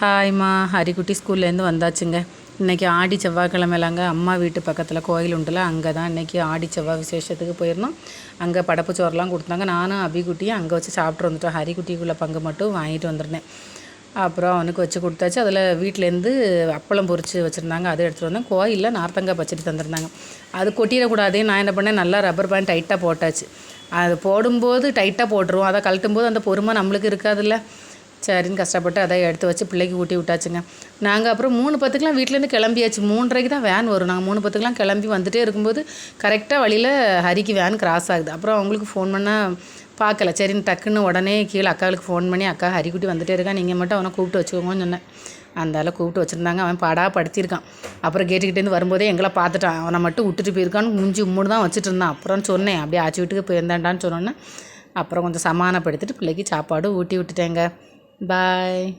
ஹாய்மா ஹரிக்குட்டி ஸ்கூல்லேருந்து வந்தாச்சுங்க. இன்றைக்கி ஆடி செவ்வாய்க்கிழமையிலாங்க அம்மா வீட்டு பக்கத்தில் கோயில் உண்டுல அங்கே தான் இன்றைக்கி ஆடி செவ்வாய் விசேஷத்துக்கு போயிருந்தோம். அங்கே படப்பு சோறுலாம் கொடுத்தாங்க. நானும் அபிக்குட்டியும் அங்கே வச்சு சாப்பிட்டு வந்துட்டோம். ஹரிக்குட்டிக்குள்ளே பங்கு மட்டும் வாங்கிட்டு வந்துருந்தேன். அப்புறம் அவனுக்கு வச்சு கொடுத்தாச்சு. அதில் வீட்டிலேருந்து அப்பளம் பொறிச்சு வச்சுருந்தாங்க. அதை எடுத்துகிட்டு வந்தேன். கோயிலில் நார்த்தங்காய் பச்சடி தந்திருந்தாங்க. அது கொட்டிடக்கூடாதே. நான் என்ன பண்ணேன்? நல்லா ரப்பர் பேண்ட் டைட்டாக போட்டாச்சு. அது போடும்போது டைட்டாக போட்டுருவோம். அதை கழட்டும் போது அந்த பொறுமை நம்மளுக்கு இருக்காதுல்ல. சரின்னு கஷ்டப்பட்டு அதை எடுத்து வச்சு பிள்ளைக்கு ஊட்டி விட்டாச்சுங்க. நாங்கள் அப்புறம் மூணு பத்துக்கெலாம் வீட்டிலேருந்து கிளம்பியாச்சு. மூன்றரைக்கு தான் வேன் வரும். நாங்கள் மூணு பத்துக்கெலாம் கிளம்பி வந்துட்டே இருக்கும்போது கரெக்டாக வழியில் ஹரிக்கு வேன் கிராஸ் ஆகுது. அப்புறம் அவங்களுக்கு ஃபோன் பண்ணால் பார்க்கல. சரின்னு டக்குன்னு உடனே கீழே அக்காவுக்கு ஃபோன் பண்ணி அக்கா ஹரிக்குட்டி வந்துகிட்டே இருக்கான் நீங்கள் மட்டும் அவனை கூப்பிட்டு வச்சுக்கோங்கன்னு சொன்னேன். அந்த கூப்பிட்டு வச்சுருந்தாங்க. அவன் பாடா படுத்தியிருக்கான் அப்புறம் கேட்டுக்கிட்டேருந்து வரும்போதே எங்களை பார்த்துட்டான். அவனை மட்டும் விட்டுட்டு போயிருக்கான்னு முஞ்சி மூணு தான் வச்சுட்டு இருந்தான். அப்புறம் சொன்னேன் அப்படியே ஆச்சு வீட்டுக்கு போயிருந்தான்டான்னு சொன்னோன்னே. அப்புறம் கொஞ்சம் சமாதானப்படுத்திட்டு பிள்ளைக்கு சாப்பாடு ஊட்டி விட்டுட்டேங்க. Bye.